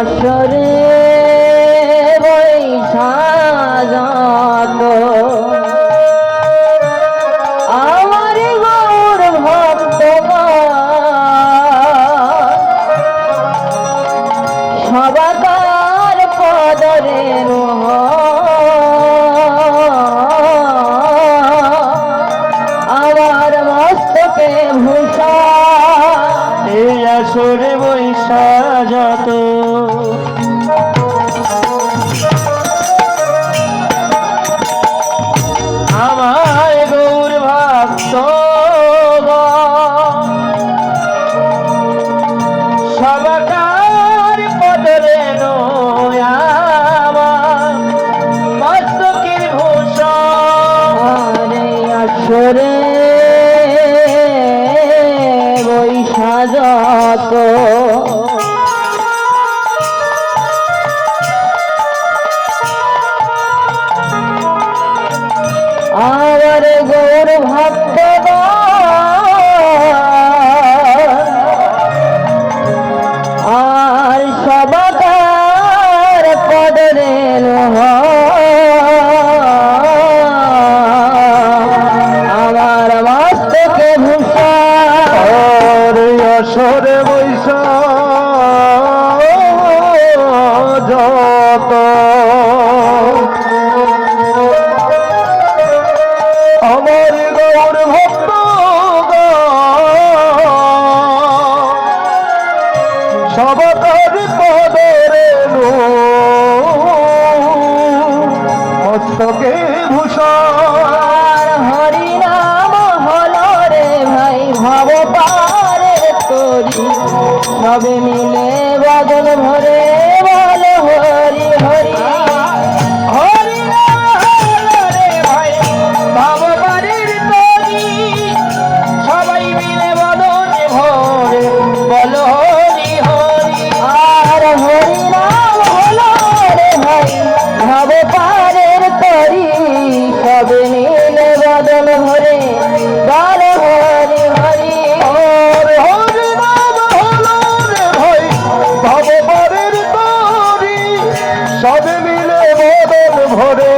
অক্ষরে को নবমী সবে মিলে বদল ভরে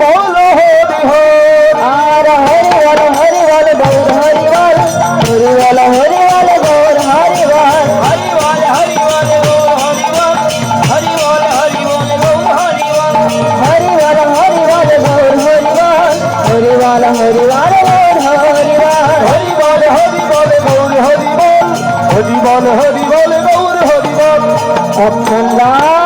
বলো হরি হর আর হরি হরি হর গৌর হরি হর হরি বল হরি বল গৌর হরি হর হরি বল হরি বল হরি হর হরি বল হরি বল হরি হর হরি বল হরি বল হরি বল হরি বল হরি বল হরি বল হরি বল হরি বল হরি বল গৌর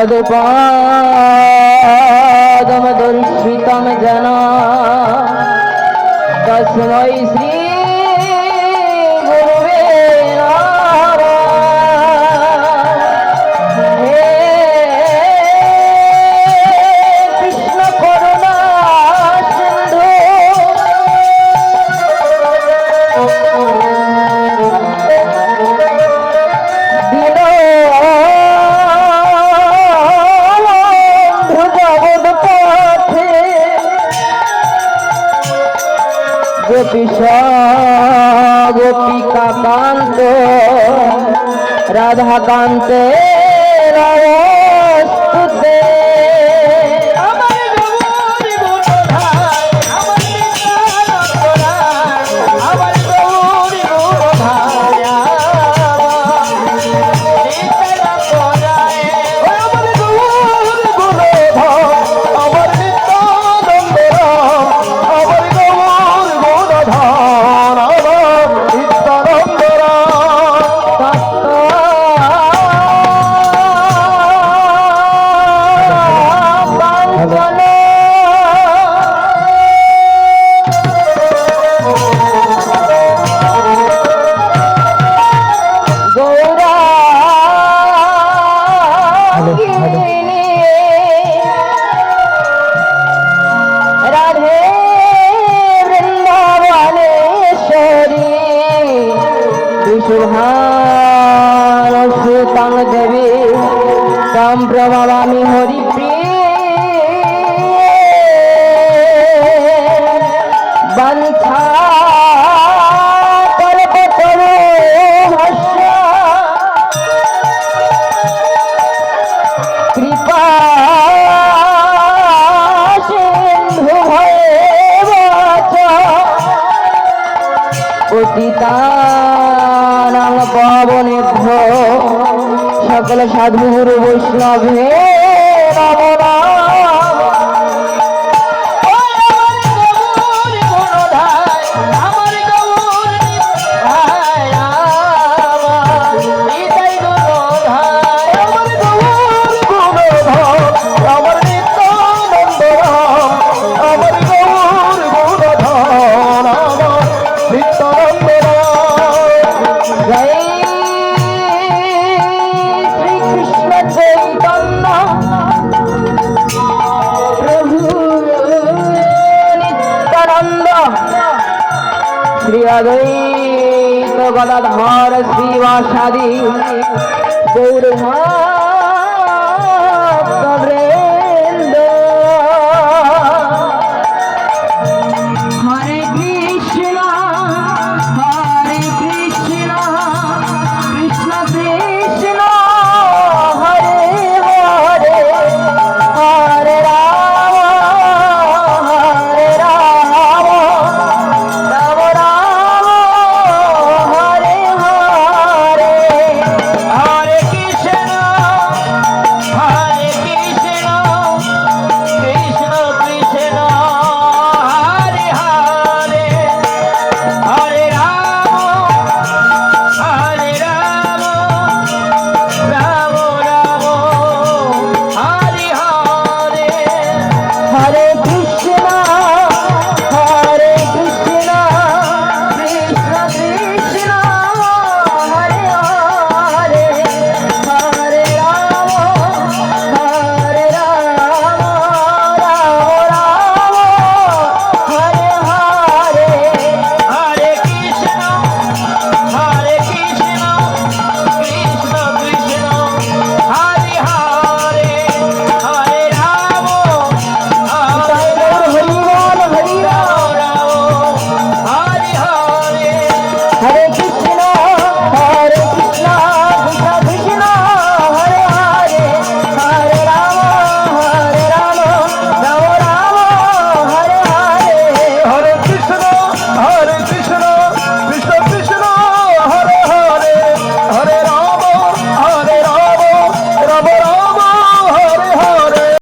तदपादमदुर्षितं जना तस्मै राधा कांत राधा कांत रावस्ते সকল বৈষ্ণব বৈষ্ণবে রাম। শ্রী অদ্বৈত গদাধর শ্রীবাসাদি গৌর